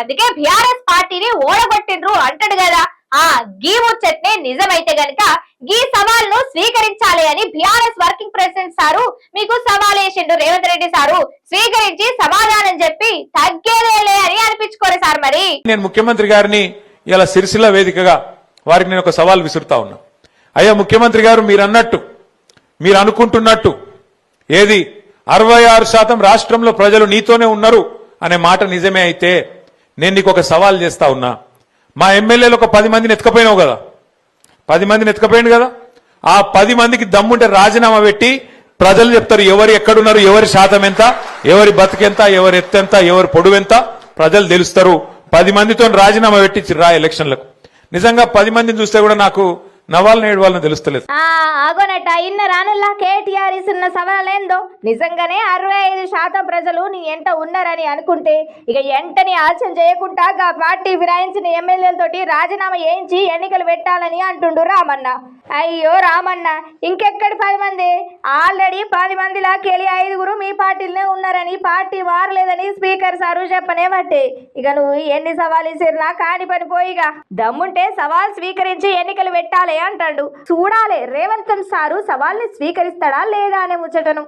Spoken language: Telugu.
అందుకే బీఆర్ఎస్ పార్టీని ఓడగొట్టిండ్రు అంటాడు కదా. ఆ గీ ముచ్చట్నే నిజమైతే గనక గీ సవాల్ను స్వీకరించాలి అని బీఆర్ఎస్ వర్కింగ్ ప్రెసిడెంట్ సారు మీకు సవాల్ వేసిండు రేవంత్ రెడ్డి సారు. స్వీకరించి సమాధానం చెప్పి తగ్గేదేలే అని అనిపించుకోరు సార్ మరి. నేను ముఖ్యమంత్రి గారిని ఇలా సిరిసిల్ల వేదికగా వారికి నేను ఒక సవాల్ విసురుతా ఉన్నా. అయ్యా ముఖ్యమంత్రి గారు మీరు అన్నట్టు మీరు అనుకుంటున్నట్టు ఏది? అరవై ఆరు శాతం రాష్ట్రంలో ప్రజలు నీతోనే ఉన్నారు. అనే మాట నిజమే అయితే నేను నీకు ఒక సవాల్ చేస్తా ఉన్నా. మా ఎమ్మెల్యేలు ఒక పది మందిని ఎత్తుకపోయినావు కదా. పది మందిని ఎత్తుకపోయింది కదా. ఆ పది మందికి దమ్ముంటే రాజీనామా పెట్టి ప్రజలు చెప్తారు ఎవరు ఎక్కడున్నారు ఎవరి శాతం ఎంత ఎవరి బతుకెంత ఎవరి ఎత్తెంత ఎవరి పొడువెంత ప్రజలు తెలుస్తారు. పది మందితో రాజీనామా పెట్టించి రా ఎలక్షన్లకు. నిజంగా పది మందిని చూస్తే కూడా నాకు నవ్వాలని ఏడవాలని తెలుస్తలేదు. ఆ ఆగోనట ఇన్న రానుల్లా కేటీఆర్ ఇస్తున్న సవాలేందో నిజంగానే అరవై ఐదు శాతం ప్రజలు నీ ఎంట ఉన్నారని అనుకుంటే ఇక ఎంటని ఆలస్యం చేయకుండా గా పార్టీ ఫిరాయించిన ఎమ్మెల్యేలతోటి రాజీనామా చేయించి ఎన్నికలు పెట్టాలని అంటుండు రామన్న. అయ్యో రామన్న ఇంకెక్కడి పది మంది? ఆల్రెడీ పది మందిలాకెళ్ళి ఐదుగురు మీ పార్టీలోనే ఉన్నారని పార్టీ మారలేదని స్పీకర్ సారు చెప్పనే బట్టే. ఇక నువ్వు ఎన్ని సవాలు ఇసిరినా కాని పని పోయిగా దమ్ముంటే సవాల్ స్వీకరించి ఎన్నికలు పెట్టాలి అంటాడు. చూడాలి రేవంత్ సారు సవాల్ని స్వీకరిస్తాడా లేదా అనే ముచ్చటను.